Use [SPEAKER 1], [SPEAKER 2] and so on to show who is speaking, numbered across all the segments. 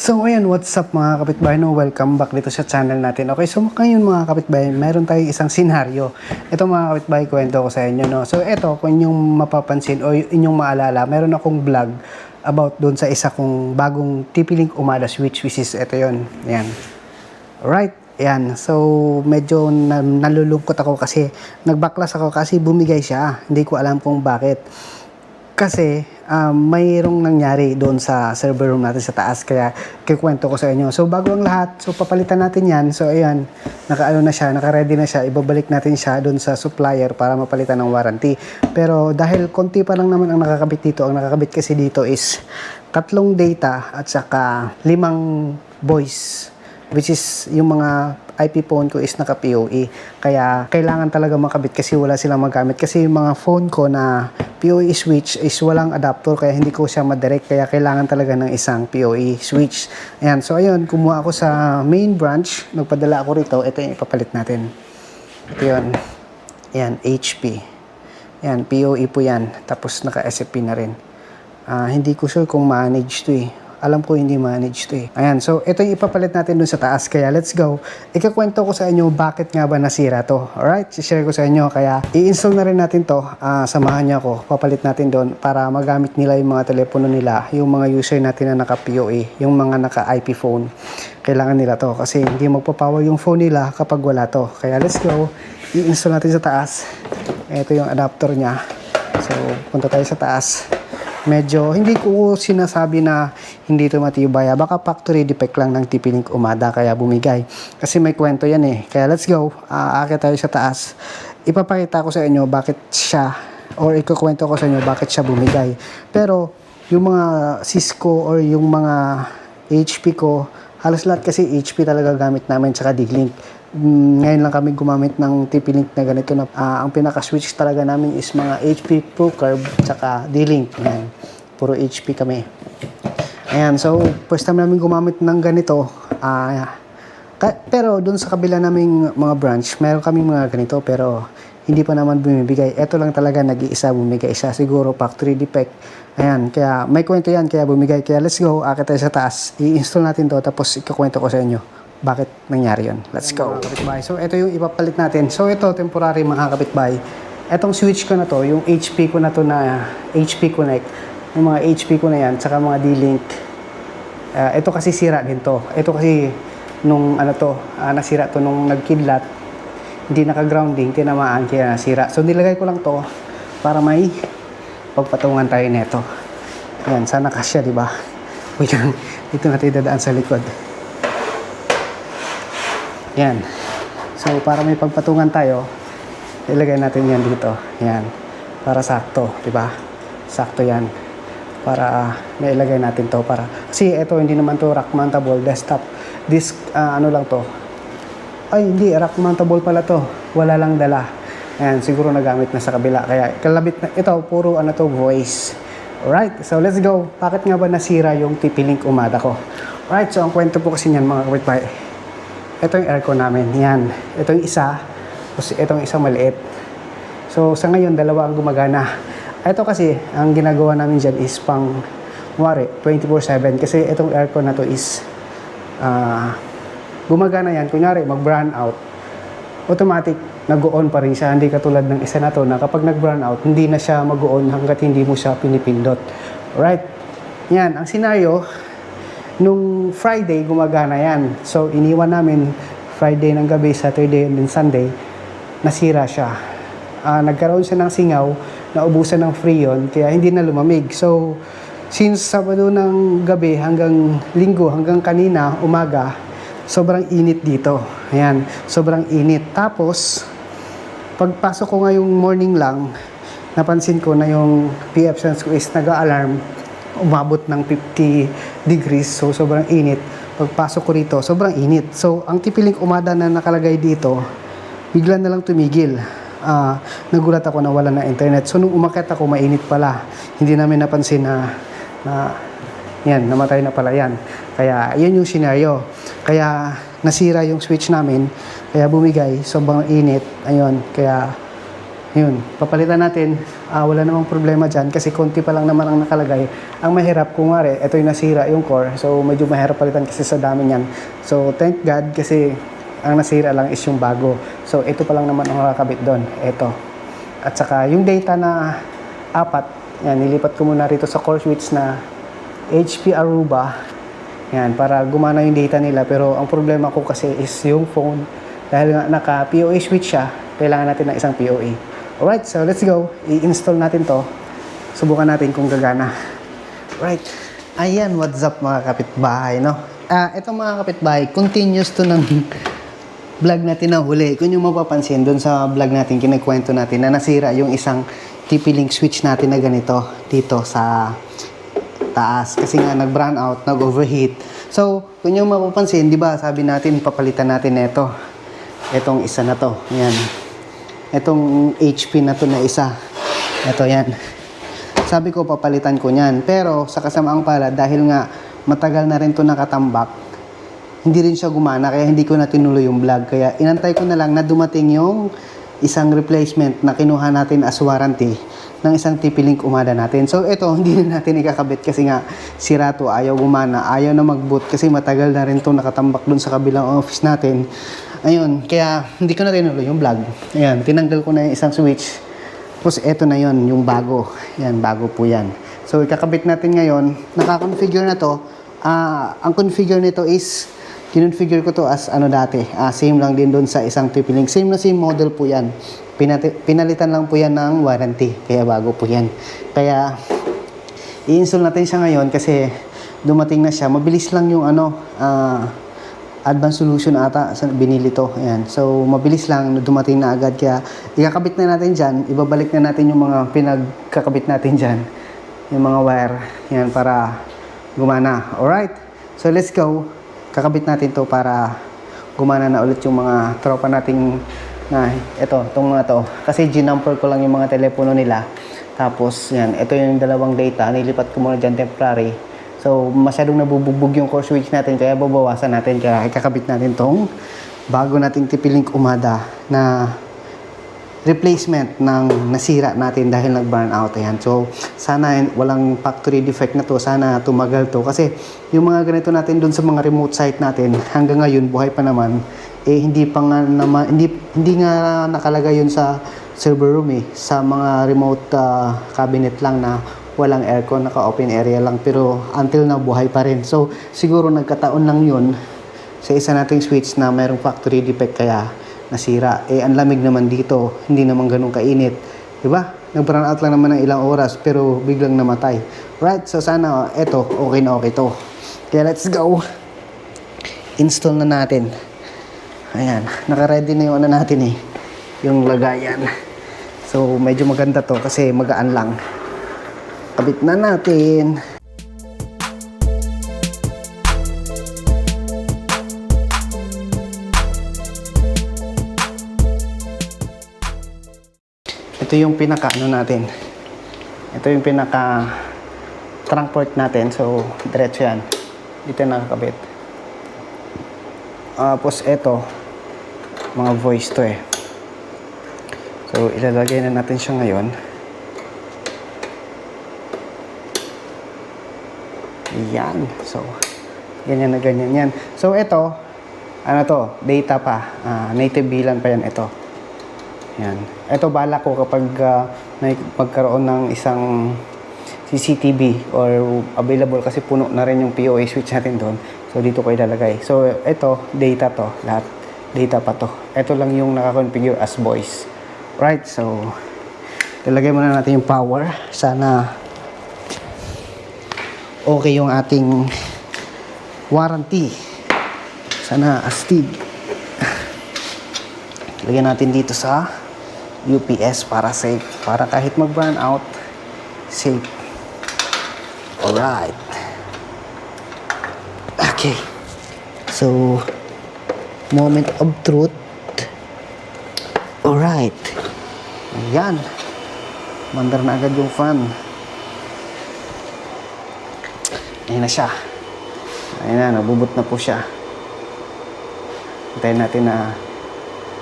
[SPEAKER 1] So ayan, what's up mga kapitbahay no? Welcome back dito sa channel natin. Okay, so ngayon mga kapitbahay, meron tayong isang senaryo. Ito mga kapitbahay, kwento ko sa inyo. No? So ito, kung inyong mapapansin o inyong maalala, meron akong vlog about doon sa isa kong bagong TP-Link Umada switch, which is ito yon Ayan. Right, yan. So, medyo na, nalulungkot ako kasi nagbaklas ako kasi bumigay siya. Hindi ko alam kung bakit. Kasi um, mayroong nangyari doon sa server room natin sa taas kaya kikwento ko sa inyo. So bago ang lahat, so papalitan natin yan. So ayan, nakaano na siya, naka-ready na siya. Ibabalik natin siya doon sa supplier para mapalitan ng warranty. Pero dahil konti pa lang naman ang nakakabit dito, ang nakakabit kasi dito is tatlong data at saka limang voice which is yung mga IP phone ko is naka PoE. Kaya kailangan talaga makabit kasi wala silang magamit. Kasi yung mga phone ko na PoE switch is walang adapter kaya hindi ko siya madirect. Kaya kailangan talaga ng isang PoE switch. Ayan. So ayun, kumuha ako sa main branch. Nagpadala ako rito. Ito yung ipapalit natin. Ito yun. Ayan, HP. Ayan, PoE po yan. Tapos naka-SFP na rin. Ah, hindi ko sure kung manage to eh. Alam ko hindi manage to eh. Ayan, so ito yung ipapalit natin dun sa taas. Kaya let's go. Ikakwento ko sa inyo bakit nga ba nasira to. Alright, share ko sa inyo. Kaya i-install na rin natin to. Ah, samahan niyo ako. Papalit natin doon para magamit nila yung mga telepono nila. Yung mga user natin na naka-PoE. Yung mga naka-IP phone. Kailangan nila to. Kasi hindi magpapower yung phone nila kapag wala to. Kaya let's go. I-install natin sa taas. Ito yung adapter niya. So, punta tayo sa taas medyo hindi ko sinasabi na hindi ito matibay. Baka factory defect lang ng TP-Link Umada kaya bumigay. Kasi may kwento yan eh. Kaya let's go. Uh, akit tayo sa taas. Ipapakita ko sa inyo bakit siya or ikukwento ko sa inyo bakit siya bumigay. Pero yung mga Cisco or yung mga HP ko, halos lahat kasi HP talaga gamit namin tsaka D-Link. Mm, ngayon lang kami gumamit ng TP-Link na ganito na ah, ang pinaka-switch talaga namin is mga HP ProCurve tsaka D-Link. Yan. Puro HP kami. Ayan, so first time namin gumamit ng ganito. Ah, ka- pero doon sa kabila naming mga branch, meron kaming mga ganito pero hindi pa naman bumibigay. Ito lang talaga nag-iisa bumigay siya. Siguro factory defect. Ayan, kaya may kwento yan kaya bumigay. Kaya let's go, akit tayo sa taas. I-install natin to tapos ikakwento ko sa inyo bakit nangyari yon. Let's go. Kapitbahay. So, ito yung ipapalit natin. So, ito, temporary mga kapitbahay. Etong switch ko na to, yung HP ko na to na HP Connect, yung mga HP ko na yan, tsaka mga D-Link, Ah, ito kasi sira din to. Ito kasi nung ano to, ah, nasira to nung nagkidlat, hindi naka-grounding, tinamaan kaya nasira. So nilagay ko lang to para may pagpatungan tayo nito. Ayan, sana kasya, di ba? Wait lang, dito natin dadaan sa likod. Yan. So, para may pagpatungan tayo, ilagay natin yan dito. Yan. Para sakto, di ba? Sakto yan. Para nailagay natin to para kasi ito hindi naman to rack mountable desktop disk ah, ano lang to ay hindi rack mountable pala to wala lang dala ayan siguro nagamit na sa kabila kaya kalabit na ito puro ano to voice alright so let's go bakit nga ba nasira yung TP-Link umada ko alright so ang kwento po kasi niyan mga kapitbahay ito yung aircon namin. Yan. Ito yung isa. Tapos itong isang maliit. So, sa ngayon, dalawa ang gumagana. Ito kasi, ang ginagawa namin dyan is pang, wari, 24-7. Kasi itong aircon na to is, ah, gumagana yan. Kunyari, mag-brown out. Automatic, nag-on pa rin siya. Hindi katulad ng isa na to na kapag nag-brown out, hindi na siya mag-on hanggat hindi mo siya pinipindot. Right? Yan. Ang scenario, nung Friday, gumagana yan. So, iniwan namin Friday ng gabi, Saturday, and then Sunday, nasira siya. Ah, nagkaroon siya ng singaw, naubusan ng freon, kaya hindi na lumamig. So, since Sabado ng gabi hanggang linggo, hanggang kanina, umaga, sobrang init dito. Ayan, sobrang init. Tapos, pagpasok ko ngayong morning lang, napansin ko na yung PF sense ko is nag-alarm umabot ng 50 degrees. So sobrang init. Pagpasok ko rito sobrang init. So ang TP-Link umada na nakalagay dito bigla na lang tumigil. Ah, nagulat ako na wala na internet. So nung umakyat ako mainit pala. Hindi namin napansin na, na yan namatay na pala yan. Kaya yun yung scenario. Kaya nasira yung switch namin. Kaya bumigay. Sobrang init. Ayun. Kaya Yun, papalitan natin. Ah, wala namang problema dyan kasi konti pa lang naman ang nakalagay. Ang mahirap, kung nga ito yung nasira yung core. So, medyo mahirap palitan kasi sa dami niyan. So, thank God kasi ang nasira lang is yung bago. So, ito pa lang naman ang nakakabit doon. Ito. At saka, yung data na apat, yan, nilipat ko muna rito sa core switch na HP Aruba. Yan, para gumana yung data nila. Pero ang problema ko kasi is yung phone. Dahil nga naka PoE switch siya, kailangan natin ng isang PoE. Alright, so let's go. I-install natin to. Subukan natin kung gagana. Right. Ayan, what's up mga kapitbahay, no? Ah, ito mga kapitbahay, continuous to ng vlog natin na huli. Kung yung mapapansin, doon sa vlog natin, kinikwento natin na nasira yung isang TP-Link switch natin na ganito dito sa taas kasi nga nag-brown out, nag-overheat. So, kung yung mapapansin, di ba, sabi natin, papalitan natin ito. Itong isa na to. Yan. Itong HP na to na isa. Ito yan. Sabi ko, papalitan ko niyan. Pero, sa kasamaang pala, dahil nga matagal na rin to nakatambak, hindi rin siya gumana, kaya hindi ko na tinuloy yung vlog. Kaya inantay ko na lang na dumating yung isang replacement na kinuha natin as warranty ng isang TP-Link umada natin. So ito, hindi na natin ikakabit kasi nga sira to, ayaw gumana, ayaw na mag-boot kasi matagal na rin to nakatambak dun sa kabilang office natin. Ayun, kaya hindi ko na tinuloy yung vlog. Ayan, tinanggal ko na yung isang switch. Tapos ito na yon yung bago. Yan, bago po yan. So ikakabit natin ngayon, nakakonfigure na to. Ah, ang configure nito is kinonfigure ko to as ano dati. Ah, same lang din doon sa isang TP-Link. Same na same model po yan. Pinati- pinalitan lang po yan ng warranty. Kaya bago po yan. Kaya i-install natin siya ngayon kasi dumating na siya. Mabilis lang yung ano, ah, advanced solution ata binili to. Ayan. So, mabilis lang dumating na agad. Kaya, ikakabit na natin dyan. Ibabalik na natin yung mga pinagkakabit natin dyan. Yung mga wire. Yan, para gumana. Alright? So, let's go. Kakabit natin to para gumana na ulit yung mga tropa nating na ito, itong mga to. Kasi ginumper ko lang yung mga telepono nila. Tapos, yan, ito yung dalawang data. Nilipat ko muna dyan temporary. So, masyadong nabubugbog yung core switch natin, kaya babawasan natin, kaya ikakabit natin tong bago nating TP-Link umada na replacement ng nasira natin dahil nag-burn out. Ayan. So, sana walang factory defect na to. Sana tumagal to. Kasi yung mga ganito natin dun sa mga remote site natin, hanggang ngayon, buhay pa naman, eh hindi pa nga naman, hindi, hindi nga nakalagay yun sa server room eh. Sa mga remote ah, cabinet lang na walang aircon, naka-open area lang. Pero until na buhay pa rin. So, siguro nagkataon lang yun sa isa nating switch na mayroong factory defect kaya nasira. Eh, ang lamig naman dito, hindi naman ganun kainit. Di ba? Nag-brown out lang naman ng ilang oras, pero biglang namatay. Right? So, sana, eto, okay na okay to. Kaya, let's go. Install na natin. Ayan, naka-ready na yung ano natin eh. Yung lagayan. So, medyo maganda to kasi magaan lang. Kabit na natin. Ito yung pinaka ano natin. Ito yung pinaka trunk port natin. So, diretso yan. Dito nakakabit. Tapos ito, mga voice to eh. So, ilalagay na natin siya ngayon. Yan. So, ganyan na ganyan yan. So, ito, ano to, data pa. Ah, native VLAN pa yan ito. Yan. Ito bala ko kapag ah, may magkaroon ng isang CCTV or available kasi puno na rin yung POA switch natin doon. So dito ko ilalagay. So ito data to, lahat data pa to. Ito lang yung naka-configure as voice. Right? So ilalagay muna natin yung power. Sana okay yung ating warranty. Sana astig. Lagyan natin dito sa UPS para safe. Para kahit mag-burn out, safe. Alright. Okay. So, moment of truth. Alright. Ayan. Mandar na agad yung fan. Ayan na siya. Ayan na, nabubot na po siya. Hintayin natin na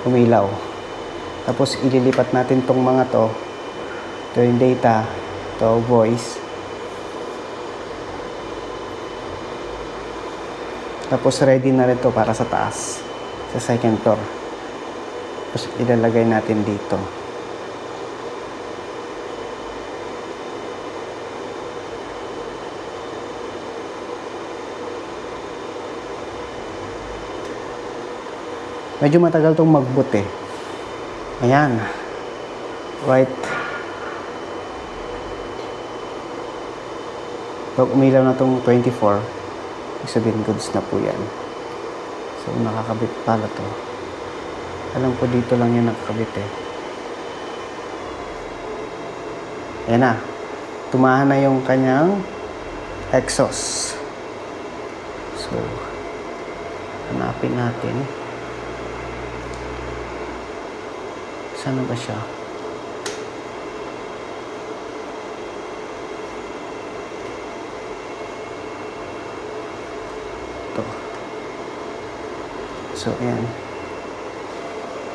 [SPEAKER 1] umilaw. Tapos ililipat natin tong mga to. Ito yung data. Ito voice. Tapos ready na rin to para sa taas. Sa second floor. Tapos ilalagay natin dito. Medyo matagal tong mag-boot eh. Ayan. Right. Pag umilaw na tong 24, ibig sabihin goods na po yan. So, nakakabit pala to. Alam ko dito lang yan nakakabit eh. Ayan na. Tumahan na yung kanyang exhaust. So, hanapin natin. Sana ba siya? Ito. So, ayan.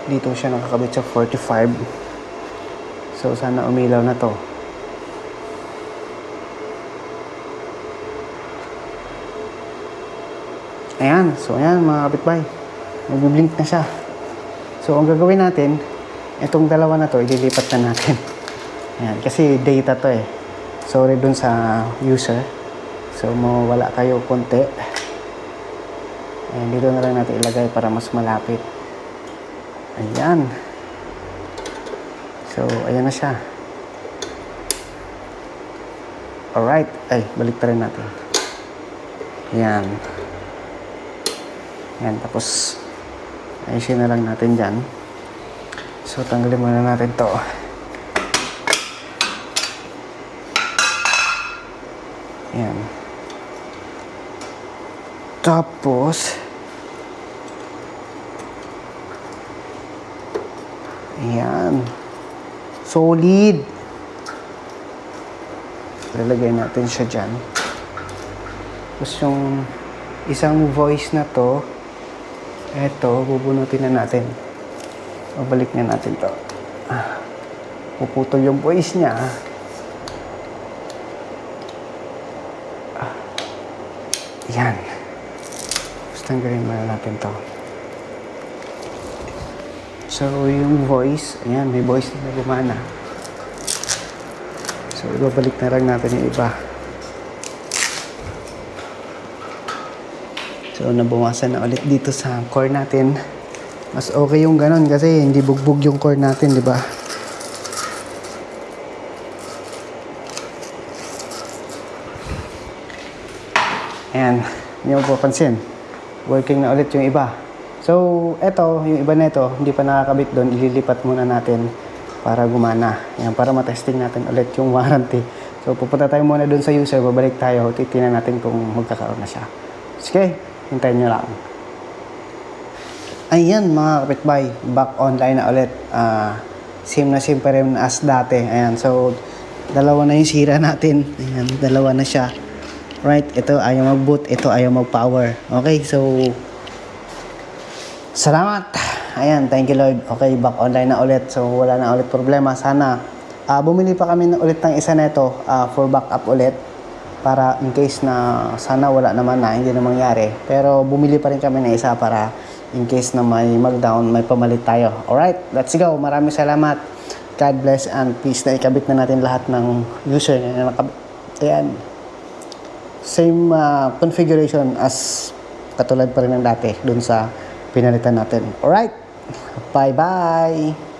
[SPEAKER 1] Dito siya nakakabit sa 45. So, sana umilaw na to. Ayan. So, ayan mga kapitbahay. Nag-blink na siya. So, ang gagawin natin, itong dalawa na to, ililipat na natin. Ayan, kasi data to eh. Sorry dun sa user. So, mawala kayo konti. Ayan, dito na lang natin ilagay para mas malapit. Ayan. So, ayan na siya. Alright. Ay, balik rin natin. Ayan. Ayan, tapos ayusin na lang natin dyan. So, tanggalin muna natin to. Ayan. Tapos, ayan. Solid. Lalagay natin siya dyan. Tapos yung isang voice na to, eto, bubunutin na natin. Babalik na natin to. Puputol yung voice niya. Ah, yan. Tapos tanggalin muna natin to. So, yung voice, ayan, may voice na gumana. So, ibabalik na lang natin yung iba. So, nabawasan na ulit dito sa core natin. Mas okay yung ganon kasi hindi bugbog yung core natin, di ba? Ayan, hindi mo papansin. Working na ulit yung iba. So, eto, yung iba na ito, hindi pa nakakabit doon, ililipat muna natin para gumana. Ayan, para matesting natin ulit yung warranty. So, pupunta tayo muna doon sa user, babalik tayo, titingnan natin kung magkakaroon na siya. Sige, hintayin nyo lang. Ayan mga kapitbahay, back online na ulit. Ah, same na same pa rin as dati. Ayan, so dalawa na yung sira natin. Ayan, dalawa na siya. Right, ito ayaw mag-boot, ito ayaw mag-power. Okay, so salamat. Ayan, thank you Lord. Okay, back online na ulit. So wala na ulit problema. Sana ah, bumili pa kami ulit ng isa neto ah, for backup ulit para in case na sana wala naman na hindi na mangyari. Pero bumili pa rin kami ng isa para in case na may mag-down, may pamalit tayo. Alright, let's go. Maraming salamat. God bless and peace na ikabit na natin lahat ng user na nakabit. Ayan. Same uh, configuration as katulad pa rin ng dati dun sa pinalitan natin. Alright, bye-bye!